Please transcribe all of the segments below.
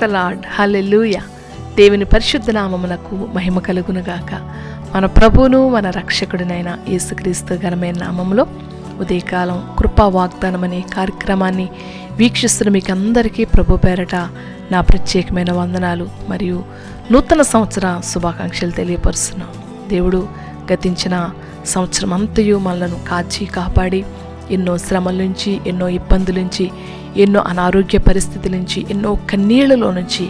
The lord. Hallelujah దేవుని పరిశుద్ధ నామమునకు మహిమ కలుగునుగాక. మన ప్రభువును మన రక్షకుడినైన యేసుక్రీస్తు ఘనమైన నామములో ఉదయకాలం కృపా వాగ్దానం అనే కార్యక్రమాన్ని వీక్షిస్తున్న మీకు అందరికీ ప్రభు పేరట నా ప్రత్యేకమైన వందనాలు మరియు నూతన సంవత్సర శుభాకాంక్షలు తెలియపరుస్తున్నాం. దేవుడు గతించిన సంవత్సరం అంతయు మనలను కాచి కాపాడి ఎన్నో శ్రమల నుంచి ఎన్నో ఇబ్బందుల నుంచి ఎన్నో అనారోగ్య పరిస్థితుల నుంచి ఎన్నో కన్నీళ్ళలో నుంచి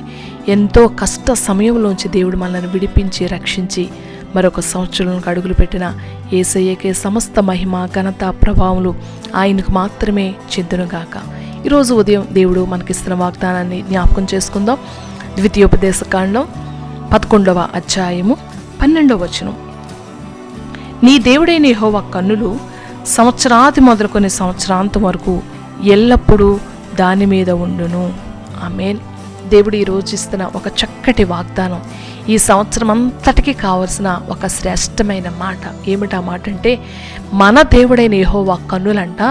ఎంతో కష్ట సమయంలోంచి దేవుడు మనల్ని విడిపించి రక్షించి మరొక సంవత్సరంలో అడుగులు పెట్టిన ఏసయ్యకే సమస్త మహిమ ఘనత ప్రభావములు ఆయనకు మాత్రమే చెందునుగాక. ఈరోజు ఉదయం దేవుడు మనకిస్తున్న వాగ్దానాన్ని జ్ఞాపకం చేసుకుందాం. ద్వితీయోపదేశ కాండం పదకొండవ అధ్యాయము పన్నెండవ వచనం. నీ దేవుడైన యెహోవా కన్నులు సంవత్సరాది మొదలుకొని సంవత్సరాంతం వరకు ఎల్లప్పుడూ దాని మీద ఉండును. ఆమెన్. దేవుడు ఈరోజు ఇస్తున్న ఒక చక్కటి వాగ్దానం ఈ సంవత్సరం అంతటికి కావలసిన ఒక శ్రేష్టమైన మాట ఏమిటా మాట అంటే మన దేవుడైన యెహోవా కన్నులంట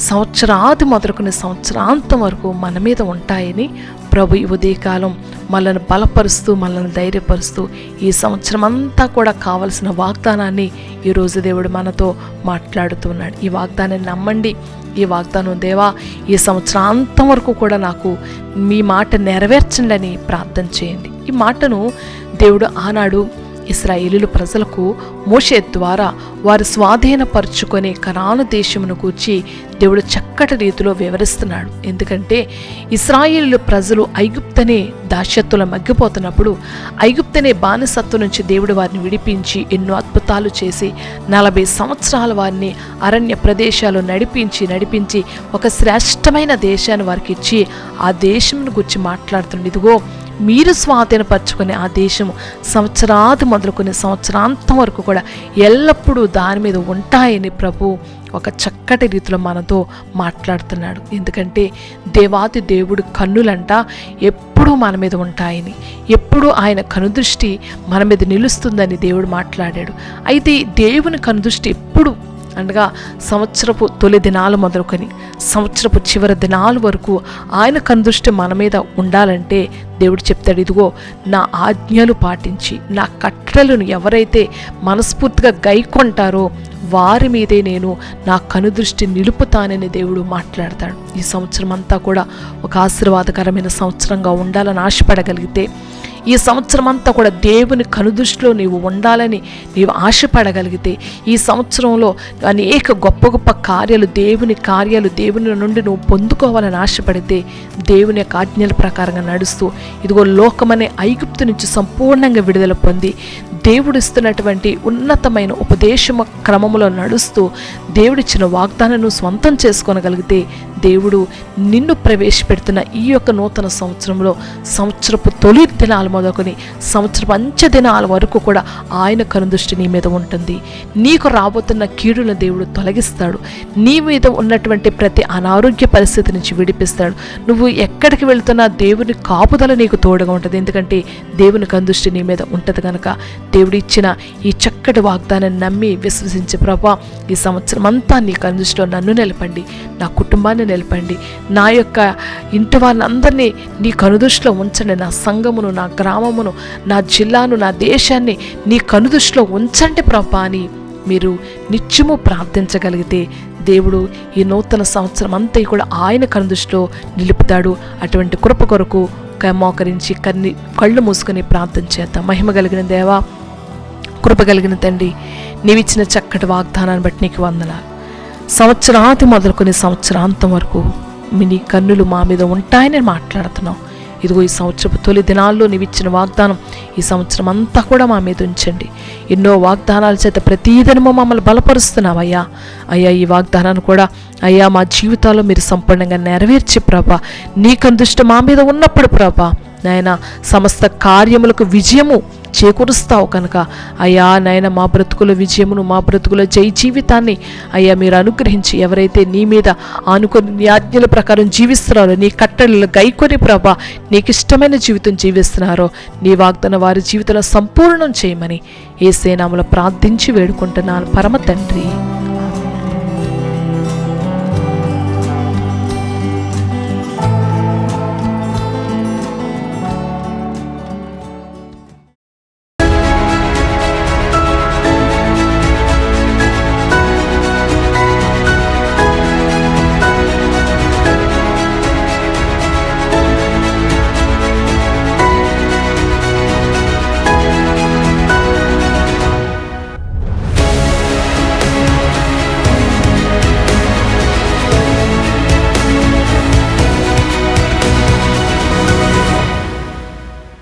సంవత్సరాది మొదలుకునే సంవత్సరాంతం వరకు మన మీద ఉంటాయని ప్రభు ఈ ఉదయకాలం మనల్ని బలపరుస్తూ మనల్ని ధైర్యపరుస్తూ ఈ సంవత్సరం అంతా కూడా కావలసిన వాగ్దానాన్ని ఈరోజు దేవుడు మనతో మాట్లాడుతున్నాడు ఈ వాగ్దానాన్ని నమ్మండి. ఈ వాగ్దానం దేవా ఈ సంవత్సరాంతం వరకు కూడా నాకు మీ మాట నెరవేర్చండి అని ప్రార్థన చేయండి. ఈ మాటను దేవుడు ఆనాడు ఇస్రాయేలీలు ప్రజలకు మోషే ద్వారా వారు స్వాధీనపరుచుకొని కనాను దేశమును కూర్చి దేవుడు చక్కటి రీతిలో వివరిస్తున్నాడు. ఎందుకంటే ఇస్రాయేలీలు ప్రజలు ఐగుప్తనే దాస్యత్తులో మగ్గిపోతున్నప్పుడు ఐగుప్తనే బానిసత్వం నుంచి దేవుడు వారిని విడిపించి ఎన్నో అద్భుతాలు చేసి నలభై సంవత్సరాల వారిని అరణ్య ప్రదేశాలు నడిపించి నడిపించి ఒక శ్రేష్టమైన దేశాన్ని వారికి ఇచ్చి ఆ దేశంను గురించి మాట్లాడుతుంది ఇదిగో మీరు స్వాధీనపరచుకునే ఆ దేశం సంవత్సరాది మొదలుకునే సంవత్సరాంతం వరకు కూడా ఎల్లప్పుడూ దాని మీద ఉంటాయని ప్రభు ఒక చక్కటి రీతిలో మనతో మాట్లాడుతున్నాడు. ఎందుకంటే దేవాది దేవుడు కన్నులంట ఎప్పుడూ మన మీద ఉంటాయని ఎప్పుడు ఆయన కనుదృష్టి మన మీద నిలుస్తుందని దేవుడు మాట్లాడాడు. అయితే దేవుని కనుదృష్టి ఎప్పుడు అనగా సంవత్సరపు తొలి దినాలు మొదలుకొని సంవత్సరపు చివరి దినాల వరకు ఆయన కనుదృష్టి మన మీద ఉండాలంటే దేవుడు చెప్తాడు ఇదిగో నా ఆజ్ఞలు పాటించి నా కట్టలను ఎవరైతే మనస్ఫూర్తిగా గైకొంటారో వారి మీదే నేను నా కనుదృష్టి నిలుపుతానని దేవుడు మాట్లాడతాడు. ఈ సంవత్సరం అంతా కూడా ఒక ఆశీర్వాదకరమైన సంవత్సరంగా ఉండాలని ఆశపడగలిగితే ఈ సంవత్సరం అంతా కూడా దేవుని కనుదృష్టిలో నీవు ఉండాలని నీవు ఆశపడగలిగితే ఈ సంవత్సరంలో అనేక గొప్ప గొప్ప కార్యాలు దేవుని కార్యాలు దేవుని నుండి నువ్వు పొందుకోవాలని ఆశపడితే దేవుని యొక్క ఆజ్ఞల ప్రకారంగా నడుస్తూ ఇదిగో లోకమనే ఐగుప్తు నుంచి సంపూర్ణంగా విడుదల పొంది దేవుడిస్తున్నటువంటి ఉన్నతమైన ఉపదేశమ క్రమములో నడుస్తూ దేవుడిచ్చిన వాగ్దానాన్ని స్వంతం చేసుకోనగలిగితే దేవుడు నిన్ను ప్రవేశపెడుతున్న ఈ యొక్క నూతన సంవత్సరంలో సంవత్సరపు తొలి దినాలు మొదలుకొని సంవత్సరపు అంచె దినాల వరకు కూడా ఆయన కనుదృష్టి నీ మీద ఉంటుంది. నీకు రాబోతున్న కీడులను దేవుడు తొలగిస్తాడు. నీ మీద ఉన్నటువంటి ప్రతి అనారోగ్య పరిస్థితి నుంచి విడిపిస్తాడు. నువ్వు ఎక్కడికి వెళ్తున్నా దేవుని కాపుదల నీకు తోడుగా ఉంటుంది. ఎందుకంటే దేవుని కందుష్టి నీ మీద ఉంటుంది కనుక దేవుడు ఇచ్చిన ఈ చక్కటి వాగ్దానాన్ని నమ్మి విశ్వసించే ప్రభా ఈ సంవత్సరం అంతా నీ కనుదృష్టిలో నన్ను నిలపండి నా కుటుంబాన్ని నిలపండి నా యొక్క ఇంటి వాళ్ళందరినీ నీ కనుదృష్టిలో ఉంచండి నా సంఘమును నా గ్రామమును నా జిల్లాను నా దేశాన్ని నీ కనుదృష్టిలో ఉంచండి ప్రభా అని మీరు నిత్యము ప్రార్థించగలిగితే దేవుడు ఈ నూతన సంవత్సరం అంతా కూడా ఆయన కనుదృష్టిలో నిలుపుతాడు. అటువంటి కృప కొరకు మోకరించి కన్ని కళ్ళు మూసుకొని ప్రార్థన చేద్దాం. మహిమ కలిగిన దేవా కృప కలిగిన తండ్రి నీవిచ్చిన చక్కటి వాగ్దానాన్ని బట్టి నీకు వందనాలు. సంవత్సరాంతి మొదలుకొని సంవత్సరాంతం వరకు మీ నీ కన్నులు మా మీద ఉంటాయని మాట్లాడుతున్నాం. ఇదిగో ఈ సంవత్సరపు తొలి దినాల్లో నీవిచ్చిన వాగ్దానం ఈ సంవత్సరం అంతా కూడా మా మీద ఉంచండి. ఎన్నో వాగ్దానాల చేత ప్రతిదినము మమ్మల్ని బలపరుస్తున్నావయ్యా. అయ్యా ఈ వాగ్దానాన్ని కూడా అయ్యా మా జీవితాల్లో మీరు సంపూర్ణంగా నెరవేర్చి ప్రభా. నీకందుష్ట మా మీద ఉన్నప్పుడు ప్రభా. నాయన సమస్త కార్యములకు విజయము చేకూరుస్తావు కనుక. అయ్యా నాయన మా బ్రతుకుల విజయమును మా బ్రతుకుల జై జీవితాన్ని అయ్యా మీరు అనుగ్రహించి ఎవరైతే నీ మీద ఆనుకొని నీ ఆజ్ఞల ప్రకారం జీవిస్తున్నారో నీ కట్టడలు గైకొని ప్రభా నీకు ఇష్టమైన జీవితం జీవిస్తున్నారో నీ వాగ్దాన వారి జీవితంలో సంపూర్ణం చేయమని. ఏ సేనాములు ప్రార్థించి వేడుకుంటున్నాను. పరమ తండ్రి.